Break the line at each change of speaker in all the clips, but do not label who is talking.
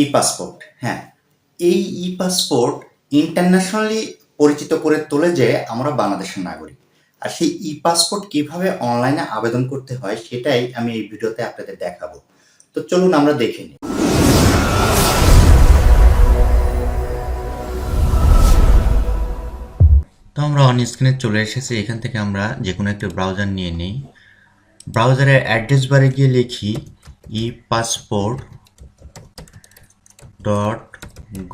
ই passport হ্যাঁ। এই ই passport internationally পরিচিত করে তোলে যে আমরা বাংলাদেশের নাগরিক। আর সেই ই পাসপোর্ট কীভাবে অনলাইনে আবেদন করতে হয় সেটাই আমি এই ভিডিওতে আপনাদের দেখাবো। তো চলুন আমরা দেখে নিই।
তো আমরা অন স্ক্রিনে চলে এসেছি। এখান থেকে আমরা যে কোনো একটা ব্রাউজার নিয়ে নিই। ব্রাউজারের অ্যাড্রেস বারে গিয়ে লিখি e passport dot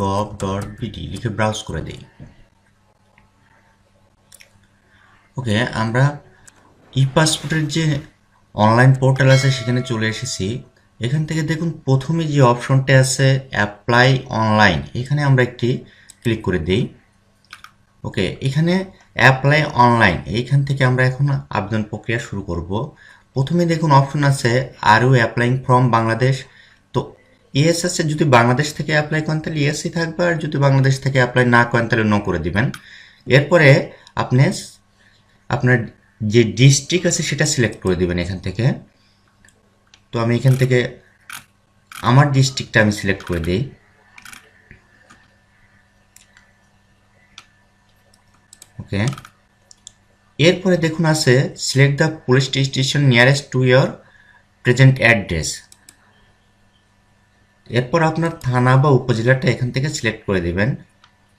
gov dot BD লিখে ব্রাউজ করে দিই। ওকে আমরা ই পাসপোর্টের যে অনলাইন পোর্টাল আছে, সেখানে চলে এসেছি। এখান থেকে দেখুন, প্রথমে যে অপশনটা আছে অ্যাপ্লাই অনলাইন এখানে আমরা একটি ক্লিক করে দিই। ওকে এখানে অ্যাপ্লাই অনলাইন এইখান থেকে আমরা এখন আবেদন প্রক্রিয়া শুরু করব। প্রথমে দেখুন অপশন আছে are you applying from Bangladesh তো ইএস আছে যদি বাংলাদেশ থেকে অ্যাপ্লাই করেন, তাহলে ইএসই থাকবে, আর যদি বাংলাদেশ থেকে অ্যাপ্লাই না করেন, তাহলে নো করে দিবেন। এরপরে আপনি আপনার যে ডিস্ট্রিক্ট আছে, সেটা সিলেক্ট করে দিবেন এখান থেকে। তো আমি এখান থেকে আমার ডিস্ট্রিক্টটা আমি সিলেক্ট করে দিই। ওকে। এরপরে দেখুন আছে select the police station nearest to your present address এরপর আপনার থানা বা উপজেলাটা এখান থেকে সিলেক্ট করে দেবেন।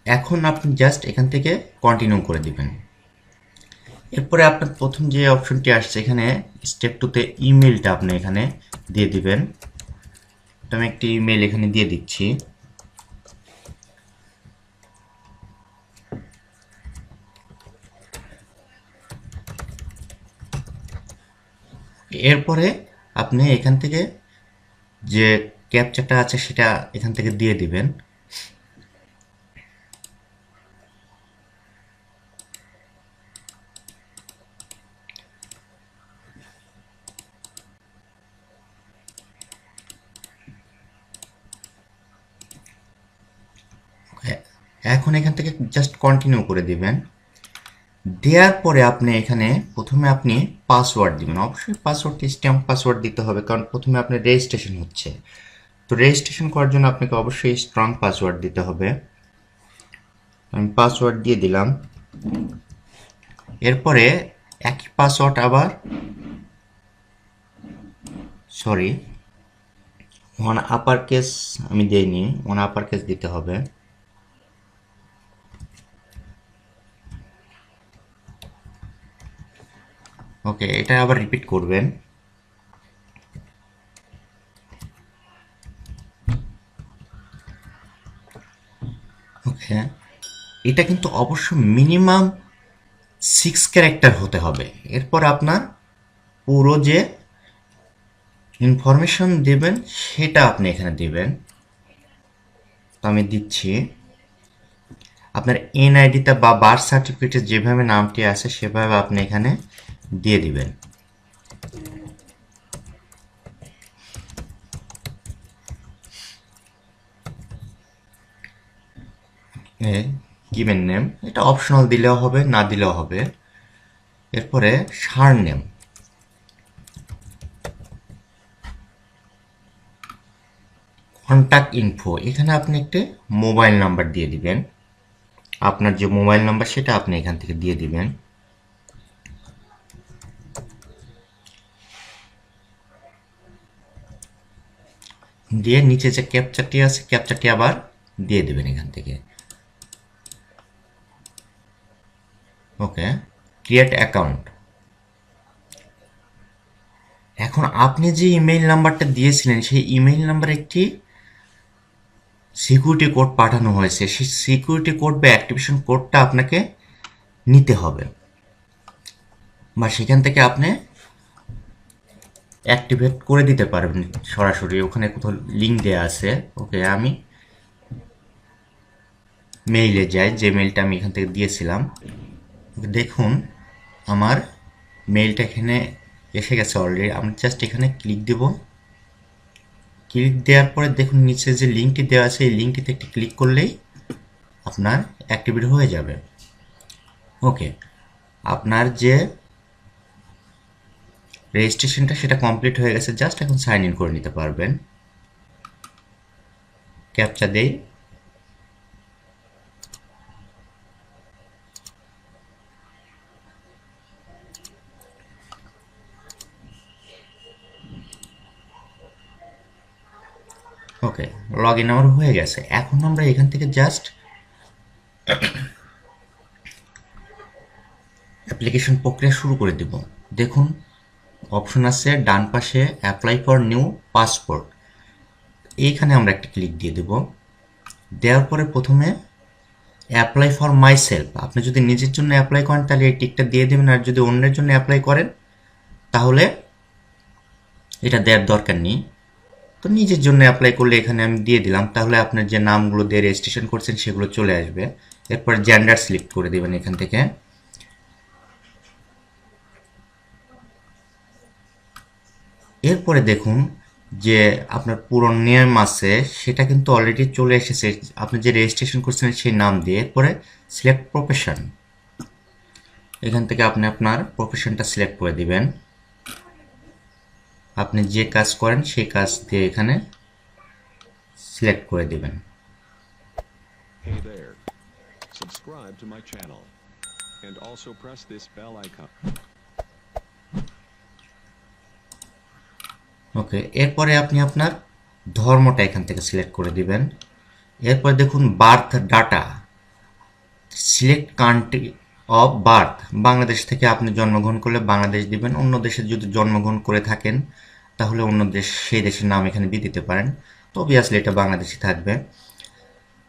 এখন আপনি জাস্ট এখান থেকে কন্টিনিউ করে দিবেন। এরপরে আপনার প্রথম যে অপশনটি আসছে এখানে স্টেপ টুতে ইমেলটা আপনি এখানে দিয়ে দিবেন। আমি একটি ইমেল এখানে দিয়ে দিচ্ছি। এরপরে আপনি এখান থেকে যে ক্যাপচারটা আছে, সেটা এখান থেকে দিয়ে দিবেন। এখন এখান থেকে জাস্ট কন্টিনিউ করে দিবেন। দেওয়ার পরে আপনি এখানে প্রথমে আপনি পাসওয়ার্ড দিবেন। অবশ্যই পাসওয়ার্ডটি স্ট্যাম্প পাসওয়ার্ড দিতে হবে, কারণ প্রথমে আপনার রেজিস্ট্রেশন হচ্ছে। তো রেজিস্ট্রেশন করার জন্য আপনাকে অবশ্যই স্ট্রং পাসওয়ার্ড দিতে হবে। আমি পাসওয়ার্ড দিয়ে দিলাম। এরপরে একই পাসওয়ার্ড আবার সরি ওয়ান আপার কেস আমি দিইনি ওয়ান আপার কেস দিতে হবে। ওকে এটা আবার রিপিট করবেন। ওকে এটা কিন্তু অবশ্য মিনিমাম সিক্স ক্যারেক্টার হতে হবে। এরপর আপনার পুরো যে ইনফরমেশন দেবেন, সেটা আপনি এখানে দিবেন। তো আমি দিচ্ছি। আপনার এনআইডিতে বা বার্থ সার্টিফিকেটে যেভাবে নামটি আছে, সেভাবে আপনি এখানে দিয়ে দিবেন। গিভেন নেম এটা অপশনাল দিলেও হবে, না দিলেও হবে। এরপরে সার নেম। কন্ট্যাক্ট ইনফো এখানে আপনি একটি মোবাইল নাম্বার দিয়ে দিবেন। আপনার যে মোবাইল নাম্বার সেটা আপনি এখান থেকে দিয়ে দিবেন। দিয়ে নিচে যে ক্যাপচারটি আছে ক্যাপচারটি আবার দিয়ে দেবেন এখান থেকে। ওকে ক্রিয়েট অ্যাকাউন্ট এখন আপনি যে ইমেইল নাম্বারটা দিয়েছিলেন, সেই ইমেইল নাম্বারে একটি সিকিউরিটি কোড পাঠানো হয়েছে। সেই সিকিউরিটি কোড বা অ্যাক্টিভেশন কোডটা আপনাকে নিতে হবে। বা সেখান থেকে আপনি অ্যাক্টিভেট করে দিতে পারবেন সরাসরি। ওখানে কোথাও লিঙ্ক দেওয়া আছে। ওকে আমি মেইলে যাই। যে মেইলটা আমি এখান থেকে দিয়েছিলাম। দেখুন, আমার মেলটা এখানে এসে গেছে অলরেডি আমি জাস্ট এখানে ক্লিক দেব। ক্লিক দেওয়ার পরে দেখুন, নিচে যে লিঙ্কটি দেওয়া আছে, এই লিঙ্কটিতে একটি ক্লিক করলেই আপনার অ্যাক্টিভেট হয়ে যাবে। ওকে আপনার যে রেজিস্ট্রেশনটা সেটা কমপ্লিট হয়ে গেছে। জাস্ট এখন সাইন ইন করে নিতে পারবেন। ক্যাপচা দেই। ওকে লগ ইন আমার হয়ে গেছে। এখন আমরা এখান থেকে জাস্ট অ্যাপ্লিকেশন প্রক্রিয়া শুরু করে দিব। দেখুন অপশন আছে, ডান পাশে অ্যাপ্লাই ফর নিউ পাসপোর্ট এইখানে আমরা একটা ক্লিক দিয়ে দেব। দেওয়ার পরে প্রথমে অ্যাপ্লাই ফর মাই সেলফ আপনি যদি নিজের জন্য অ্যাপ্লাই করেন, তাহলে এই টিকটা দিয়ে দেবেন। আর যদি অন্যের জন্য অ্যাপ্লাই করেন, তাহলে এটা দেওয়ার দরকার নেই। তো নিজের জন্য অ্যাপ্লাই করলে এখানে আমি দিয়ে দিলাম। তাহলে আপনার যে নামগুলো দিয়ে রেজিস্ট্রেশন করছেন সেগুলো চলে আসবে। এরপর জেন্ডার সিলেক্ট করে দেবেন এখান থেকে। এরপরে দেখুন যে আপনার পুরো নেম আছে, সেটা কিন্তু অলরেডি চলে এসেছে। আপনি যে রেজিস্ট্রেশন করছেন সেই নাম দিয়ে। এরপরে সিলেক্ট প্রফেশন এখান থেকে আপনি আপনার প্রফেশনটা সিলেক্ট করে দিবেন। আপনি যে কাজ করেন সেই কাজ দিয়ে এখানে সিলেক্ট করে দিবেন.
Subscribe to my channel. And also press this bell icon.
ওকে এরপরে আপনি আপনার ধর্মটা এখান থেকে সিলেক্ট করে দিবেন এরপরে দেখুন birth data select country of birth. Bangladesh থেকে আপনি জন্মগ্রহণ করলে বাংলাদেশ দিবেন। অন্য দেশে যদি জন্মগ্রহণ করে থাকেন, তাহলে অন্য দেশ, সেই দেশের নাম এখানে দিয়ে দিতে পারেন। তো অবভিয়াসলি এটা বাংলাদেশে থাকবে।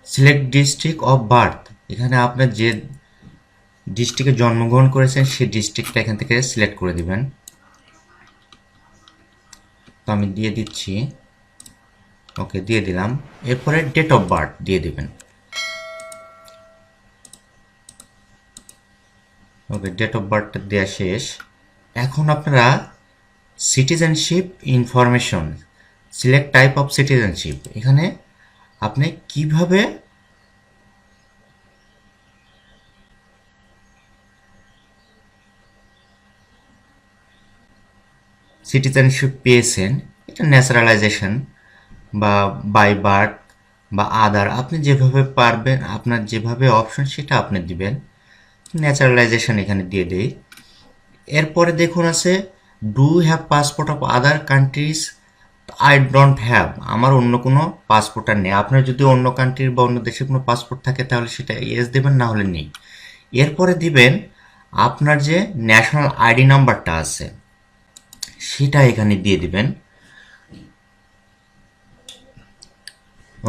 সিলেক্ট ডিস্ট্রিক্ট অফ বার্থ এখানে আপনার যে ডিস্ট্রিক্টে জন্মগ্রহণ করেছেন, সেই ডিস্ট্রিক্টটা এখান থেকে সিলেক্ট করে দিবেন। তো আমি দিয়ে দিচ্ছি। ওকে দিয়ে দিলাম। এরপরে ডেট অফ বার্থ দিয়ে দিবেন। ওকে ডেট অফ বার্থটা দেওয়া শেষ। এখন আপনারা citizenship information select type of citizenship এখানে আপনি কীভাবে সিটিজেনশিপ পেয়েছেন, এটা ন্যাচারালাইজেশন বা বাই বার্থ বা আদার আপনি যেভাবে পারবেন, আপনার যেভাবে অপশন সেটা আপনি দিবেন। ন্যাচারালাইজেশন এখানে দিয়ে দেই। এরপরে দেখুন আছে do have passport of other countries I don't have আমার অন্য কোনো পাসপোর্ট আর নেই। আপনার যদি অন্য কান্ট্রির বা অন্য দেশের কোনো পাসপোর্ট থাকে, তাহলে সেটা ইয়েস দেবেন, না হলে নেই। এরপরে দিবেন, আপনার যে ন্যাশনাল আইডি নাম্বারটা আছে, সেটা এখানে দিয়ে দিবেন।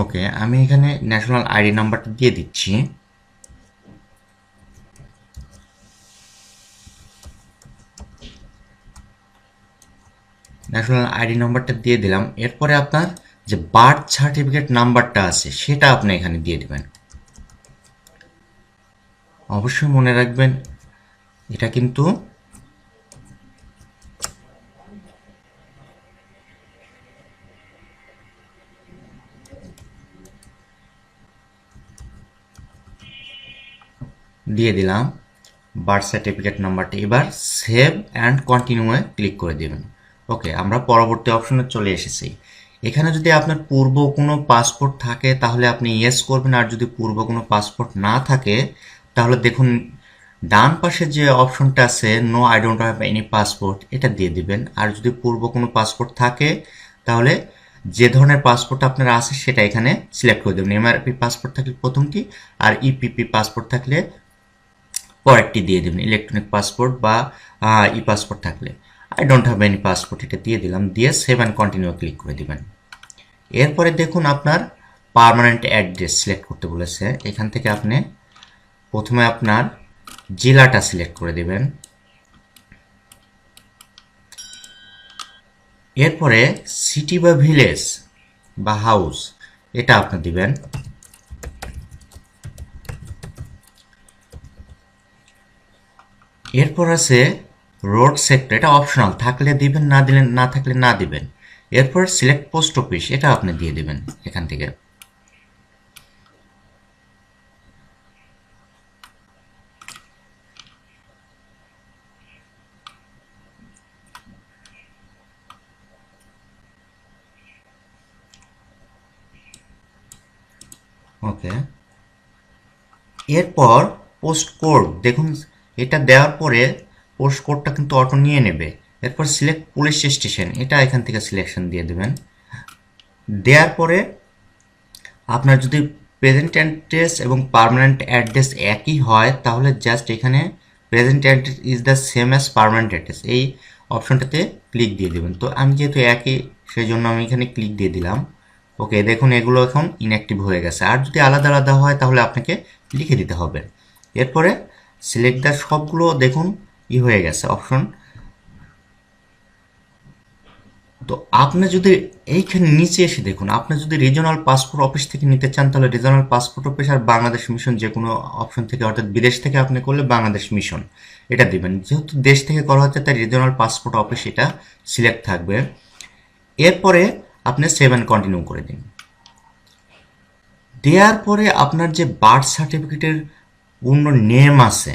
ওকে, আমি এখানে ন্যাশনাল আইডি নাম্বারটা দিয়ে দিচ্ছি। ন্যাশনাল আইডি নাম্বারটা দিয়ে দিলাম। এরপরে আপনার যে বার্থ সার্টিফিকেট নাম্বারটা আছে, সেটা আপনি এখানে দিয়ে দেবেন। অবশ্যই মনে রাখবেন, এটা কিন্তু দিয়ে দিলাম। বার্থ সার্টিফিকেট নাম্বারটা এবার সেভ অ্যান্ড কন্টিনিউয়ে ক্লিক করে দেবেন। ওকে আমরা পরবর্তী অপশনে চলে এসেছি। এখানে যদি আপনার পূর্ব কোনো পাসপোর্ট থাকে, তাহলে আপনি ইয়েস করবেন, আর যদি পূর্ব কোনো পাসপোর্ট না থাকে, তাহলে দেখুন, ডান পাশে যে অপশনটা আছে no I don't have any passport এটা দিয়ে দিবেন। আর যদি পূর্ব কোনো পাসপোর্ট থাকে, তাহলে যে ধরনের পাসপোর্ট আপনার আছে, সেটা এখানে সিলেক্ট করে দেবেন। এমআরপি পাসপোর্ট থাকলে প্রথমটি আর ইপিপি পাসপোর্ট থাকলে পরেরটি দিয়ে দেবেন। ইলেকট্রনিক পাসপোর্ট বা ই পাসপোর্ট থাকলে। I don't have any passport এটা দিয়ে দিলাম। দিয়ে সেভ অ্যান্ড কন্টিনিউ ক্লিক করে দিবেন। এরপরে দেখুন আপনার পার্মানেন্ট অ্যাড্রেস সিলেক্ট করতে বলেছে। এখান থেকে আপনি প্রথমে আপনার জেলাটা সিলেক্ট করে দেবেন। এরপরে সিটি বা ভিলেজ বা হাউস এটা আপনি দিবেন। এরপর আছে রোড সেক্টর এটা অপশনাল থাকলে দিবেন, না দিলেন না থাকলে না দিবেন। এরপর সিলেক্ট পোস্ট অফিস এটা আপনি দিয়ে দিবেন এখান থেকে। ওকে। এরপর পোস্ট কোড দেখুন, এটা দেওয়ার পরে পোস্ট কোডটা কিন্তু অটো নিয়ে নেবে। এরপর সিলেক্ট পুলিশ স্টেশন এটা এখান থেকে সিলেকশন দিয়ে দেবেন। দেওয়ার পরে আপনার যদি প্রেজেন্ট অ্যাড্রেস এবং পার্মানেন্ট অ্যাড্রেস একই হয়, তাহলে জাস্ট এখানে present address is the same as permanent address এই অপশনটাতে ক্লিক দিয়ে দেবেন। তো আমি যেহেতু একই সেই জন্য আমি এখানে ক্লিক দিয়ে দিলাম। ওকে দেখুন, এগুলো এখন ইনঅ্যাক্টিভ হয়ে গেছে। আর যদি আলাদা আলাদা হয়, তাহলে আপনাকে লিখে দিতে হবে। এরপরে সিলেক্ট দ্য সবগুলো, দেখুন ই হয়ে গেছে অপশন তো আপনি যদি এইখানে নিচে এসে দেখুন, আপনি যদি রিজনাল পাসপোর্ট অফিস থেকে নিতে চান, তাহলে রিজনাল পাসপোর্ট অফিস আর বাংলাদেশ মিশন যে কোনো অপশন থেকে, অর্থাৎ বিদেশ থেকে আপনি করলে বাংলাদেশ মিশন এটা দিবেন। যেহেতু দেশ থেকে করা হচ্ছে, তাই রিজনাল পাসপোর্ট অফিস এটা সিলেক্ট থাকবে। এরপরে আপনি সেভেন কন্টিনিউ করে দিন। দেওয়ার পরে আপনার যে বার্থ সার্টিফিকেটের পূর্ণ নেম আছে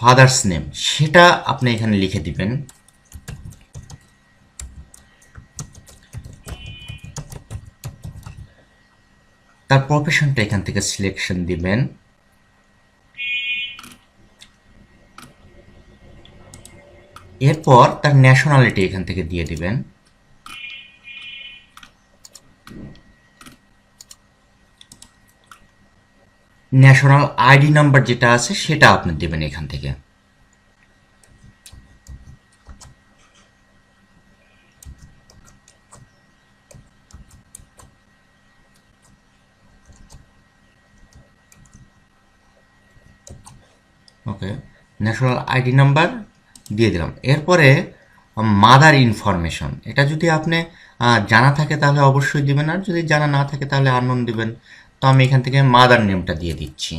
ফাদার্স নেম, সেটা আপনি এখানে লিখে দিবেন। তার প্রফেশনটা এখান থেকে সিলেকশন দিবেন। এরপর তার ন্যাশনালিটি এখান থেকে দিয়ে দিবেন। ন্যাশনাল আইডি নাম্বার যেটা আছে সেটা আপনি দেবেন এখান থেকে। ওকে, ন্যাশনাল আইডি নাম্বার দিয়ে দিলাম। এরপরে, মাদার ইনফরমেশন। এটা যদি আপনি জানা থাকে তাহলে অবশ্যই দিবেন, আর যদি জানা না থাকে তাহলে আননোন দিবেন। তো আমি এখান থেকে মাদার নেমটা দিয়ে দিচ্ছি।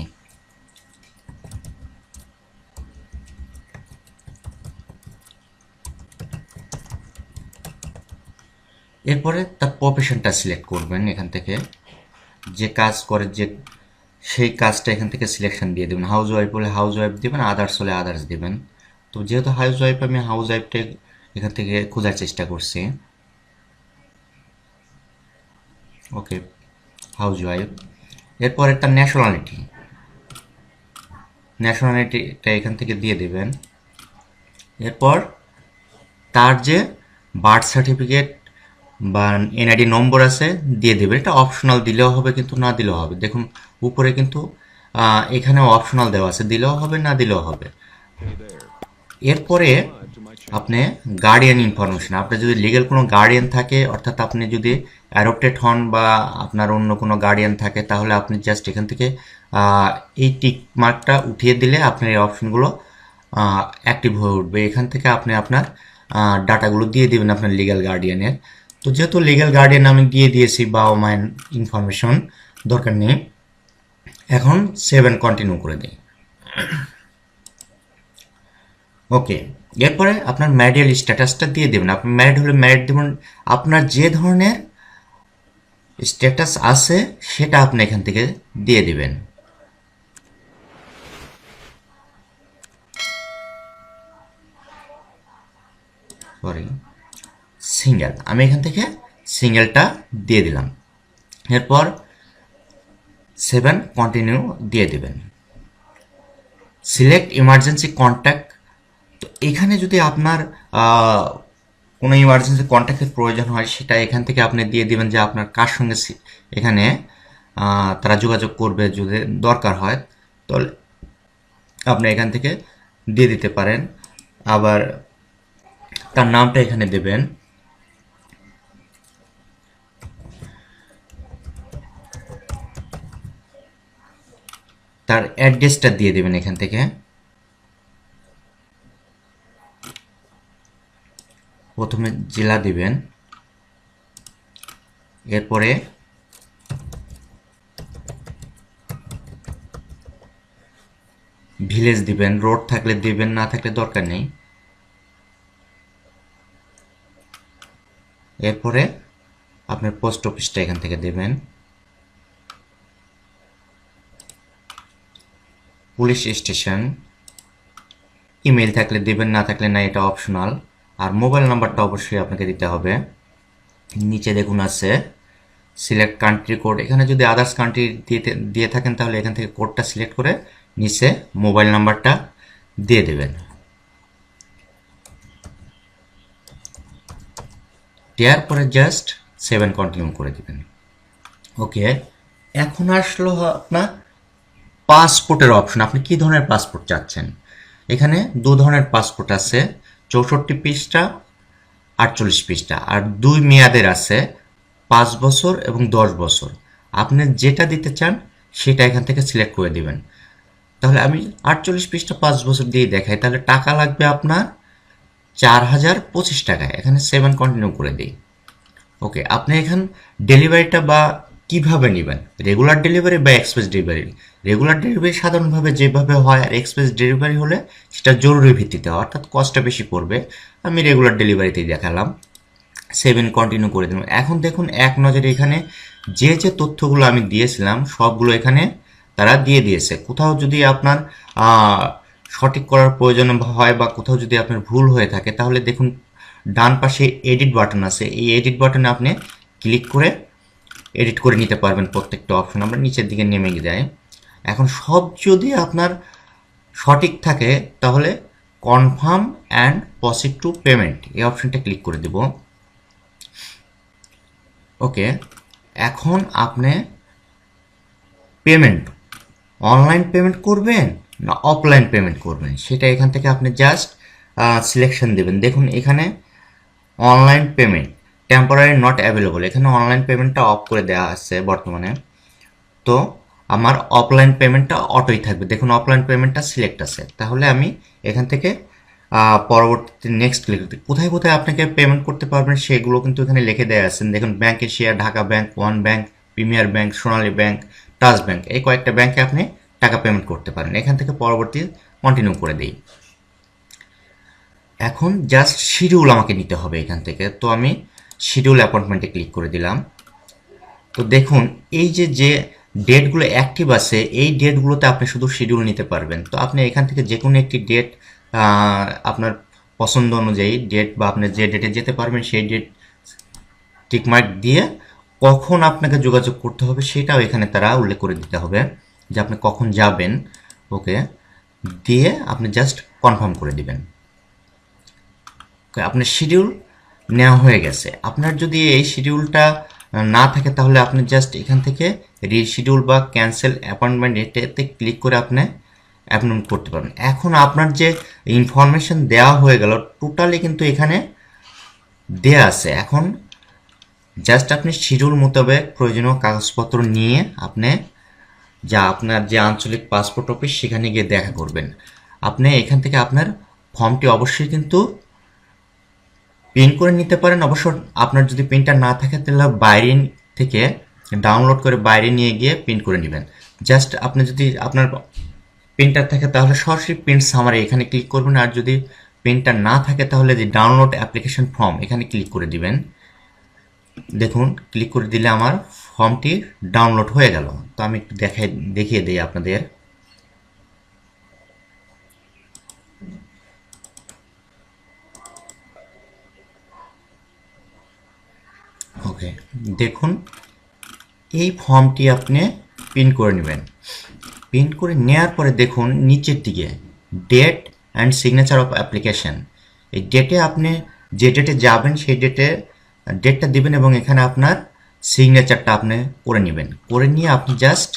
এরপরে তার প্রফেশনটা সিলেক্ট করবেন এখান থেকে। যে কাজ করে, যে সেই কাজটা এখান থেকে সিলেকশন দিয়ে দেবেন। হাউস ওয়াইফ হলে হাউস ওয়াইফ দেবেন আদার্স হলে আদার্স দেবেন। তো যেহেতু হাউস ওয়াইফ আমি হাউস ওয়াইফটা এখান থেকে খোঁজার চেষ্টা করছি। ওকে হাউস ওয়াইফ এরপরে তার ন্যাশনালিটি ন্যাশনালিটিটা এখান থেকে দিয়ে দেবেন। এরপর তার যে বার্থ সার্টিফিকেট বা এনআইডি নম্বর আছে, দিয়ে দেবেন। এটা অপশনাল দিলেও হবে, কিন্তু না দিলেও হবে। দেখুন, উপরে কিন্তু এখানেও অপশনাল দেওয়া আছে। দিলেও হবে, না দিলেও হবে। এরপরে. আপনি গার্ডিয়ান ইনফরমেশন আপনার যদি লিগেল কোনো গার্ডিয়ান থাকে, অর্থাৎ আপনি যদি অ্যাডপ্টেড হন বা আপনার অন্য কোনো গার্ডিয়ান থাকে, তাহলে আপনি জাস্ট এখান থেকে এই টিক মার্কটা উঠিয়ে দিলে আপনার এই অপশনগুলো অ্যাক্টিভ হয়ে উঠবে। এখান থেকে আপনি আপনার ডাটাগুলো দিয়ে দেবেন আপনার লিগ্যাল গার্ডিয়ানের তো যেহেতু লিগ্যাল গার্ডিয়ান আমি দিয়ে দিয়েছি, বাবা মায়ের ইনফরমেশন দরকার নেই, এখন সেভেন কন্টিনিউ করে দিই। ওকে এরপরে আপনার ম্যারিয়াল স্ট্যাটাসটা দিয়ে দেবেন। আপনি ম্যারিড হলে ম্যারিড দেবেন আপনার যে ধরনের স্ট্যাটাস আছে, সেটা আপনি এখান থেকে দিয়ে দিবেন। সরি সিঙ্গেল আমি এখান থেকে সিঙ্গেলটা দিয়ে দিলাম। এরপর সেভেন কন্টিনিউ দিয়ে দিবেন। সিলেক্ট ইমার্জেন্সি কন্ট্যাক্ট তো এখানে যদি আপনার কোনো ইমার্জেন্সি কন্ট্যাক্টের প্রয়োজন হয়, সেটা এখান থেকে আপনি দিয়ে দিবেন যে আপনার কার সঙ্গে এখানে তারা যোগাযোগ করবে যদি দরকার হয়, তাহলে আপনি এখান থেকে দিয়ে দিতে পারেন। আবার তার নামটা এখানে দেবেন। তার অ্যাড্রেসটা দিয়ে দেবেন এখান থেকে। প্রথমে জেলা দিবেন। এরপরে ভিলেজ দিবেন। রোড থাকলে দিবেন, না থাকলে দরকার নেই। এরপরে আপনার পোস্ট অফিসটা এখান থেকে দেবেন। Police station. ইমেল থাকলে দেবেন, না থাকলে না এটা অপশনাল। আর মোবাইল নাম্বারটা অবশ্যই আপনাকে দিতে হবে। নিচে দেখুন আছে সিলেক্ট কান্ট্রি কোড এখানে যদি আদার্স কান্ট্রি দিয়ে দিয়ে থাকেন তাহলে এখান থেকে কোডটা সিলেক্ট করে নিচে মোবাইল নাম্বারটা দিয়ে দেবেন। দেওয়ার পরে জাস্ট সেভেন কন্টিনিউ করে দেবেন। ওকে এখন আসলো আপনার পাসপোর্টের অপশন আপনি কি ধরনের পাসপোর্ট চাচ্ছেন? এখানে দু ধরনের পাসপোর্ট আছে। চৌষট্টি পৃষ্ঠা, আটচল্লিশ পৃষ্ঠা। আর দুই মেয়াদের আছে, পাঁচ বছর এবং দশ বছর। আপনি যেটা দিতে চান, সেটা এখান থেকে সিলেক্ট করে দিবেন। তাহলে আমি আটচল্লিশ পৃষ্ঠা পাঁচ বছর দিয়ে দেখাই, তাহলে টাকা লাগবে আপনার চার হাজার পঁচিশ টাকায়। এখানে সেভেন কন্টিনিউ করে দিই। ওকে আপনি এখান ডেলিভারিটা বা কীভাবে নেবেন? রেগুলার ডেলিভারি বা এক্সপ্রেস ডেলিভারি রেগুলার ডেলিভারি সাধারণভাবে যেভাবে হয় আর এক্সপ্রেস ডেলিভারি হলে সেটা জরুরি ভিত্তিতে, অর্থাৎ কস্টটা বেশি পড়বে। আমি রেগুলার ডেলিভারিতেই দেখালাম। সেভেন কন্টিনিউ করে দিলাম। এখন দেখুন, এক নজরে এখানে যে যে তথ্যগুলো আমি দিয়েছিলাম, সবগুলো এখানে তারা দিয়ে দিয়েছে। কোথাও যদি আপনার সঠিক করার প্রয়োজন হয় বা কোথাও যদি আপনার ভুল হয়ে থাকে, তাহলে দেখুন, ডান পাশে এডিট বাটন আছে। এই এডিট বাটনে আপনি ক্লিক করে এডিট করে নিতে পারবেন প্রত্যেকটা অপশন আমরা নিচের দিকে নেমে যায় এখন সব যদি আপনার সঠিক থাকে, তাহলে confirm and proceed to payment এই অপশনটা ক্লিক করে দেব। ওকে এখন আপনি পেমেন্ট অনলাইন পেমেন্ট করবেন না অফলাইন পেমেন্ট করবেন? সেটা এখান থেকে আপনি জাস্ট সিলেকশন দেবেন। দেখুন এখানে online payment temporary not available এখানে অনলাইন পেমেন্টটা অফ করে দেওয়া আছে বর্তমানে। তো আমার অফলাইন পেমেন্টটা অটোই থাকবে। দেখুন অফলাইন পেমেন্টটা সিলেক্ট আছে। তাহলে আমি এখান থেকে পরবর্তীতে নেক্সট ক্লিক কোথায় কোথায় আপনাকে পেমেন্ট করতে পারবেন সেগুলো কিন্তু এখানে লিখে দেওয়া আছে। দেখুন bank Asia Dhaka bank one bank premier bank Sonali bank touch bank এই কয়েকটা ব্যাংকে আপনি টাকা পেমেন্ট করতে পারেন। এখান থেকে পরবর্তী কন্টিনিউ করে দিই। এখন জাস্ট শিডিউল আমাকে নিতে হবে এখান থেকে। তো আমি শিডিউল অ্যাপয়েন্টমেন্টে ক্লিক করে দিলাম। তো দেখুন, এই যে যে ডেটগুলো অ্যাক্টিভ আছে, এই ডেটগুলোতে আপনি শুধু শিডিউল নিতে পারবেন। তো আপনি এখান থেকে যে কোনো একটি ডেট আপনার পছন্দ অনুযায়ী ডেট বা আপনি যে ডেটে যেতে পারবেন, সেই ডেট টিকমার্ক দিয়ে কখন আপনাকে যোগাযোগ করতে হবে, সেটাও এখানে তারা উল্লেখ করে দিতে হবে যে আপনি কখন যাবেন। ওকে দিয়ে আপনি জাস্ট কনফার্ম করে দিবেন। আপনি শিডিউল নেওয়া হয়ে গেছে। আপনার যদি এই শিডিউলটা না থাকে তাহলে আপনি জাস্ট এখান থেকে রিশিডিউল বা ক্যান্সেল অ্যাপয়েন্টমেন্ট এটাতে ক্লিক করে আপনি অ্যাপয়েন্টমেন্ট করতে পারবেন। এখন আপনার যে ইনফরমেশন দেওয়া হয়ে গেল টোটালি কিন্তু এখানে দেয়া আছে। এখন জাস্ট আপনি শিডিউল মোতাবেক প্রয়োজনীয় কাগজপত্র নিয়ে আপনি যা আপনার যে আঞ্চলিক পাসপোর্ট অফিস সেখানে গিয়ে দেখা করবেন। আপনি এখান থেকে আপনার ফর্মটি অবশ্যই কিন্তু প্রিন্ট করে নিতে পারেন। অবশ্য আপনার যদি প্রিন্টার না থাকে, তাহলে বাইরে থেকে ডাউনলোড করে বাইরে নিয়ে গিয়ে প্রিন্ট করে নেবেন। জাস্ট আপনি যদি আপনার প্রিন্টার থাকে, তাহলে সরাসরি প্রিন্ট সামারে এখানে ক্লিক করবেন। আর যদি প্রিন্টার না থাকে, তাহলে যে ডাউনলোড অ্যাপ্লিকেশন ফর্ম এখানে ক্লিক করে দিবেন। দেখুন ক্লিক করে দিলে আমার ফর্মটি ডাউনলোড হয়ে গেল। তো আমি একটু দেখাই, দেখিয়ে দিই আপনাদের। ওকে দেখুন, এই ফর্মটি আপনি প্রিন্ট করে নেবেন। প্রিন্ট করে নেওয়ার পরে দেখুন, নিচের দিকে date and signature of application এই ডেটে আপনি যে ডেটে যাবেন, সেই ডেটে ডেটটা দিবেন এবং এখানে আপনার সিগনেচারটা আপনি করে নেবেন। করে নিয়ে আপনি জাস্ট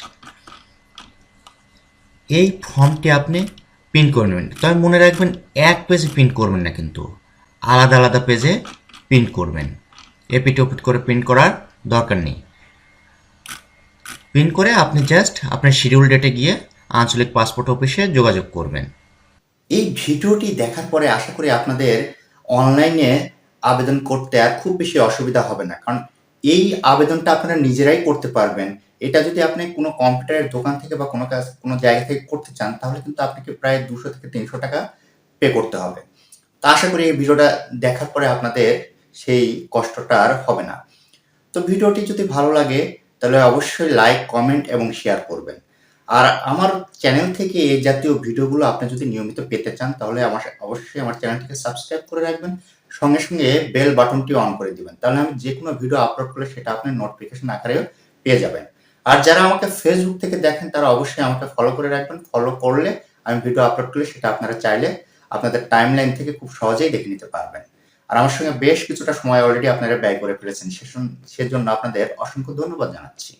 এই ফর্মটি আপনি প্রিন্ট করে নেবেন। তবে মনে রাখবেন, এক পেজে প্রিন্ট করবেন না কিন্তু। আলাদা আলাদা পেজে প্রিন্ট করবেন। এপিট ওপিট করে প্রিন্ট করার দরকার নেই। প্রিন্ট করে আপনি জাস্ট আপনার শিডিউল ডেটে গিয়ে আঞ্চলিক পাসপোর্ট অফিসে যোগাযোগ করবেন।
এই ভিডিওটি দেখার পরে আশা করি আপনাদের অনলাইনে আবেদন করতে আর খুব বেশি অসুবিধা হবে না। কারণ এই আবেদনটা আপনারা নিজেরাই করতে পারবেন। এটা যদি আপনি কোনো কম্পিউটারের দোকান থেকে বা কোনো কাজ, কোনো জায়গা থেকে করতে চান, তাহলে কিন্তু আপনাকে প্রায় দুশো থেকে তিনশো টাকা পে করতে হবে। তা আশা করি এই ভিডিওটা দেখার পরে আপনাদের সেই কষ্টটা আর হবে না। তো ভিডিওটি যদি ভালো লাগে, তাহলে অবশ্যই লাইক কমেন্ট এবং শেয়ার করবেন। আর আমার চ্যানেল থেকে এই জাতীয় ভিডিওগুলো আপনি যদি নিয়মিত পেতে চান, তাহলে আমার অবশ্যই আমার চ্যানেলটিকে সাবস্ক্রাইব করে রাখবেন।
সঙ্গে সঙ্গে বেল বাটনটি অন করে দিবেন। তাহলে আমি যে কোনো ভিডিও আপলোড করলে সেটা আপনি নোটিফিকেশন আকারে পেয়ে যাবেন। আর যারা আমাকে ফেসবুক থেকে দেখেন, তারা অবশ্যই আমাকে ফলো করে রাখবেন। ফলো করলে আমি ভিডিও আপলোড করলে সেটা আপনারা চাইলে আপনাদের টাইমলাইন থেকে খুব সহজেই দেখে নিতে পারবেন। আর আমার সঙ্গে বেশ কিছুটা সময় অলরেডি আপনারা ব্যয় করে ফেলেছেন। সেজন্য আপনাদের অসংখ্য ধন্যবাদ জানাচ্ছি।